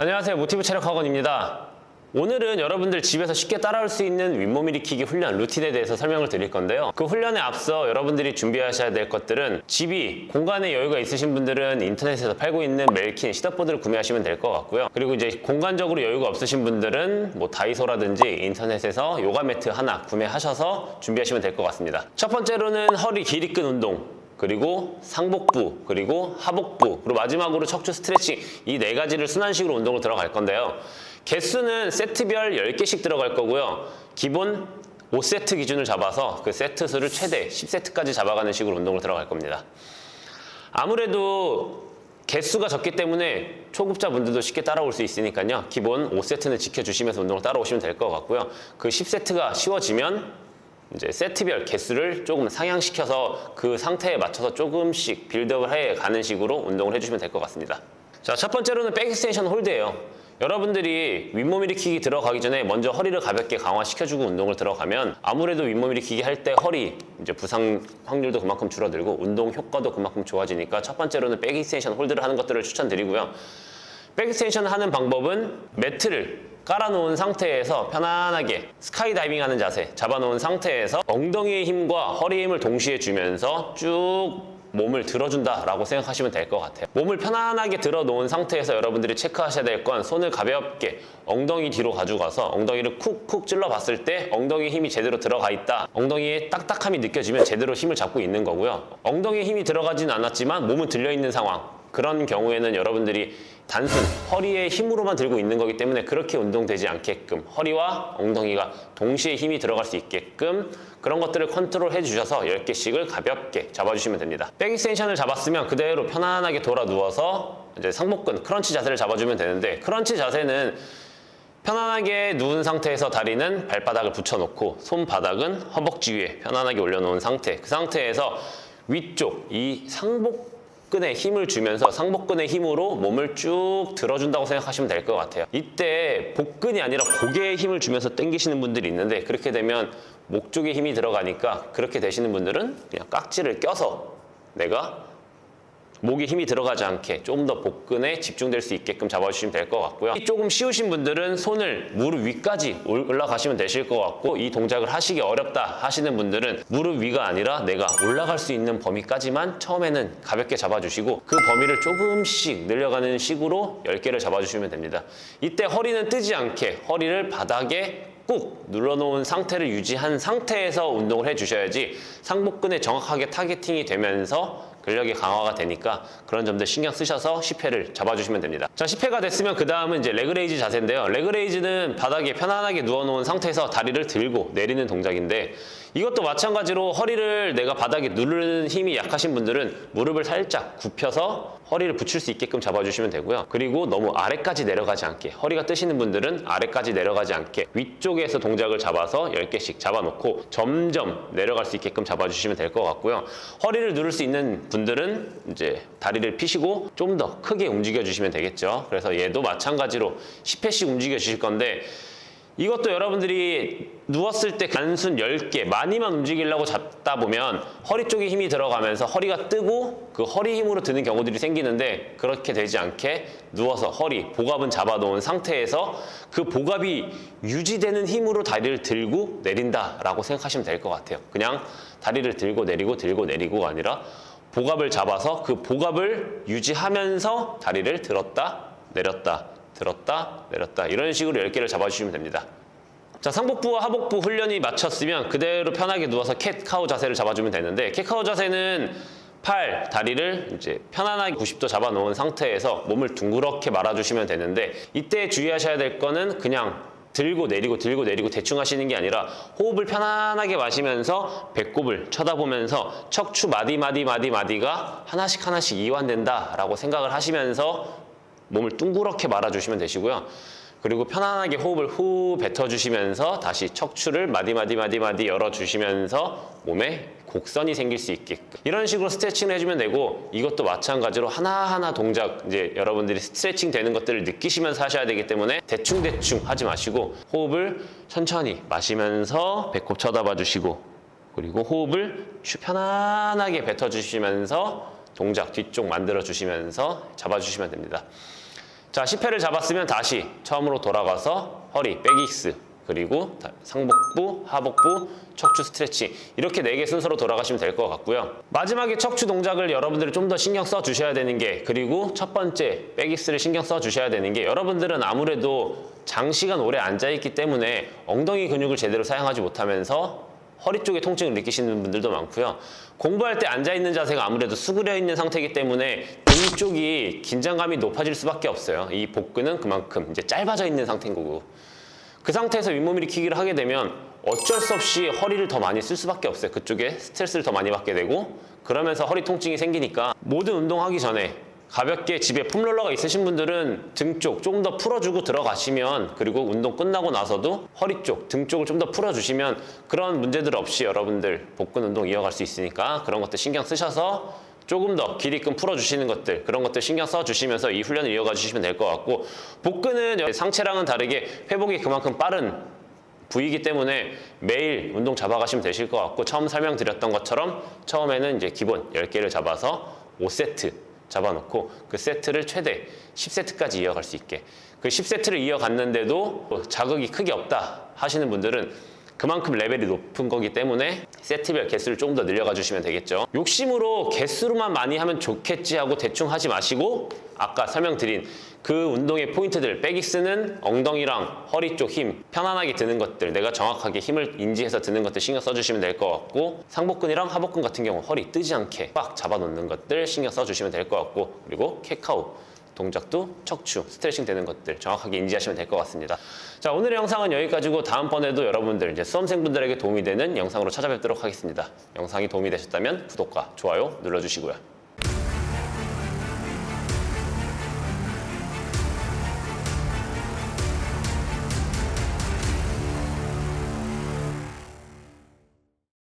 안녕하세요. 모티브 체력 학원입니다. 오늘은 여러분들 집에서 쉽게 따라올 수 있는 윗몸 일으키기 훈련 루틴에 대해서 설명을 드릴 건데요. 그 훈련에 앞서 여러분들이 준비하셔야 될 것들은 집이 공간에 여유가 있으신 분들은 인터넷에서 팔고 있는 멜킨 시더보드를 구매하시면 될 것 같고요. 그리고 이제 공간적으로 여유가 없으신 분들은 뭐 다이소라든지 인터넷에서 요가 매트 하나 구매하셔서 준비하시면 될 것 같습니다. 첫 번째로는 허리 길이끈 운동. 그리고 상복부, 그리고 하복부, 그리고 마지막으로 척추 스트레칭 이 네 가지를 순환식으로 운동을 들어갈 건데요. 개수는 세트별 10개씩 들어갈 거고요. 기본 5세트 기준을 잡아서 그 세트 수를 최대 10세트까지 잡아가는 식으로 운동을 들어갈 겁니다. 아무래도 개수가 적기 때문에 초급자분들도 쉽게 따라올 수 있으니까요. 기본 5세트는 지켜주시면서 운동을 따라오시면 될 것 같고요. 그 10세트가 쉬워지면 이제 세트별 개수를 조금 상향시켜서 그 상태에 맞춰서 조금씩 빌드업을 해 가는 식으로 운동을 해주시면 될 것 같습니다. 자, 첫 번째로는 백 익스텐션 홀드예요. 여러분들이 윗몸 일으키기 들어가기 전에 먼저 허리를 가볍게 강화시켜주고 운동을 들어가면 아무래도 윗몸 일으키기 할 때 허리 이제 부상 확률도 그만큼 줄어들고 운동 효과도 그만큼 좋아지니까 첫 번째로는 백 익스텐션 홀드를 하는 것들을 추천드리고요. 백 익스텐션 하는 방법은 매트를 깔아놓은 상태에서 편안하게 스카이다이빙 하는 자세 잡아놓은 상태에서 엉덩이의 힘과 허리의 힘을 동시에 주면서 쭉 몸을 들어준다라고 생각하시면 될 것 같아요. 몸을 편안하게 들어 놓은 상태에서 여러분들이 체크하셔야 될 건 손을 가볍게 엉덩이 뒤로 가져가서 엉덩이를 쿡쿡 찔러 봤을 때 엉덩이 힘이 제대로 들어가 있다. 엉덩이의 딱딱함이 느껴지면 제대로 힘을 잡고 있는 거고요. 엉덩이에 힘이 들어가진 않았지만 몸은 들려 있는 상황. 그런 경우에는 여러분들이 단순 허리의 힘으로만 들고 있는 거기 때문에 그렇게 운동되지 않게끔 허리와 엉덩이가 동시에 힘이 들어갈 수 있게끔 그런 것들을 컨트롤 해 주셔서 10개씩을 가볍게 잡아주시면 됩니다. 백 익스텐션을 잡았으면 그대로 편안하게 돌아 누워서 이제 상복근 크런치 자세를 잡아주면 되는데 크런치 자세는 편안하게 누운 상태에서 다리는 발바닥을 붙여놓고 손바닥은 허벅지 위에 편안하게 올려놓은 상태 그 상태에서 위쪽 이 상복 근에 힘을 주면서 상복근의 힘으로 몸을 쭉 들어준다고 생각하시면 될 것 같아요. 이때 복근이 아니라 고개에 힘을 주면서 당기시는 분들이 있는데 그렇게 되면 목 쪽에 힘이 들어가니까 그렇게 되시는 분들은 그냥 깍지를 껴서 내가 목에 힘이 들어가지 않게 조금 더 복근에 집중될 수 있게끔 잡아주시면 될 것 같고요. 이 조금 쉬우신 분들은 손을 무릎 위까지 올라가시면 되실 것 같고 이 동작을 하시기 어렵다 하시는 분들은 무릎 위가 아니라 내가 올라갈 수 있는 범위까지만 처음에는 가볍게 잡아주시고 그 범위를 조금씩 늘려가는 식으로 10개를 잡아주시면 됩니다. 이때 허리는 뜨지 않게 허리를 바닥에 꾹 눌러놓은 상태를 유지한 상태에서 운동을 해주셔야지 상복근에 정확하게 타겟팅이 되면서 근력이 강화가 되니까 그런 점들 신경 쓰셔서 10회를 잡아주시면 됩니다. 자, 10회가 됐으면 그 다음은 이제 레그레이즈 자세인데요. 레그레이즈는 바닥에 편안하게 누워놓은 상태에서 다리를 들고 내리는 동작인데 이것도 마찬가지로 허리를 내가 바닥에 누르는 힘이 약하신 분들은 무릎을 살짝 굽혀서 허리를 붙일 수 있게끔 잡아주시면 되고요. 그리고 너무 아래까지 내려가지 않게 허리가 뜨시는 분들은 아래까지 내려가지 않게 위쪽에서 동작을 잡아서 10개씩 잡아놓고 점점 내려갈 수 있게끔 잡아주시면 될 것 같고요. 허리를 누를 수 있는 분들은 이제 다리를 피시고 좀 더 크게 움직여 주시면 되겠죠. 그래서 얘도 마찬가지로 10회씩 움직여 주실 건데 이것도 여러분들이 누웠을 때 단순 10개 많이만 움직이려고 잡다 보면 허리 쪽에 힘이 들어가면서 허리가 뜨고 그 허리 힘으로 드는 경우들이 생기는데 그렇게 되지 않게 누워서 허리 복압은 잡아놓은 상태에서 그 복압이 유지되는 힘으로 다리를 들고 내린다라고 생각하시면 될 것 같아요. 그냥 다리를 들고 내리고 들고 내리고가 아니라 복압을 잡아서 그 복압을 유지하면서 다리를 들었다 내렸다 들었다 내렸다 이런 식으로 10개를 잡아주시면 됩니다. 자 상복부와 하복부 훈련이 마쳤으면 그대로 편하게 누워서 캣카우 자세를 잡아주면 되는데 캣카우 자세는 팔, 다리를 이제 편안하게 90도 잡아놓은 상태에서 몸을 둥그렇게 말아주시면 되는데 이때 주의하셔야 될 거는 그냥 들고 내리고 들고 내리고 대충 하시는 게 아니라 호흡을 편안하게 마시면서 배꼽을 쳐다보면서 척추 마디 마디 마디 마디가 하나씩 하나씩 이완된다라고 생각을 하시면서 몸을 둥그렇게 말아주시면 되시고요. 그리고 편안하게 호흡을 후 뱉어주시면서 다시 척추를 마디 마디 마디 마디 열어주시면서 몸에 곡선이 생길 수 있게끔 이런 식으로 스트레칭을 해주면 되고 이것도 마찬가지로 하나하나 동작 이제 여러분들이 스트레칭 되는 것들을 느끼시면서 하셔야 되기 때문에 대충대충 하지 마시고 호흡을 천천히 마시면서 배꼽 쳐다봐 주시고 그리고 호흡을 쉬- 편안하게 뱉어주시면서 동작 뒤쪽 만들어 주시면서 잡아주시면 됩니다. 자, 10회를 잡았으면 다시 처음으로 돌아가서 허리, 백익스, 그리고 다- 상복부, 하복부, 척추 스트레칭 이렇게 네 개 순서로 돌아가시면 될 것 같고요. 마지막에 척추 동작을 여러분들이 좀 더 신경 써 주셔야 되는 게 그리고 첫 번째 백익스를 신경 써 주셔야 되는 게 여러분들은 아무래도 장시간 오래 앉아 있기 때문에 엉덩이 근육을 제대로 사용하지 못하면서 허리 쪽에 통증을 느끼시는 분들도 많고요. 공부할 때 앉아 있는 자세가 아무래도 수그려 있는 상태이기 때문에 등 쪽이 긴장감이 높아질 수밖에 없어요. 이 복근은 그만큼 이제 짧아져 있는 상태인 거고. 그 상태에서 윗몸 일으키기를 하게 되면 어쩔 수 없이 허리를 더 많이 쓸 수밖에 없어요. 그쪽에 스트레스를 더 많이 받게 되고 그러면서 허리 통증이 생기니까 모든 운동하기 전에 가볍게 집에 폼롤러가 있으신 분들은 등쪽 조금 더 풀어주고 들어가시면 그리고 운동 끝나고 나서도 허리 쪽, 등 쪽을 좀 더 풀어주시면 그런 문제들 없이 여러분들 복근 운동 이어갈 수 있으니까 그런 것들 신경 쓰셔서 조금 더 길이끔 풀어주시는 것들 그런 것들 신경 써주시면서 이 훈련을 이어가 주시면 될 것 같고 복근은 상체랑은 다르게 회복이 그만큼 빠른 부위이기 때문에 매일 운동 잡아가시면 되실 것 같고 처음 설명드렸던 것처럼 처음에는 이제 기본 10개를 잡아서 5세트 잡아놓고 그 세트를 최대 10세트까지 이어갈 수 있게. 그 10세트를 이어갔는데도 자극이 크게 없다 하시는 분들은 그만큼 레벨이 높은 거기 때문에 세트별 개수를 조금 더 늘려가 주시면 되겠죠. 욕심으로 개수로만 많이 하면 좋겠지 하고 대충 하지 마시고 아까 설명드린 그 운동의 포인트들 백익스는 엉덩이랑 허리 쪽 힘 편안하게 드는 것들 내가 정확하게 힘을 인지해서 드는 것들 신경 써주시면 될 것 같고 상복근이랑 하복근 같은 경우 허리 뜨지 않게 꽉 잡아놓는 것들 신경 써주시면 될 것 같고 그리고 캣카우 동작도 척추, 스트레칭 되는 것들 정확하게 인지하시면 될 것 같습니다. 자, 오늘의 영상은 여기까지고 다음번에도 여러분들 이제 수험생분들에게 도움이 되는 영상으로 찾아뵙도록 하겠습니다. 영상이 도움이 되셨다면 구독과 좋아요 눌러주시고요.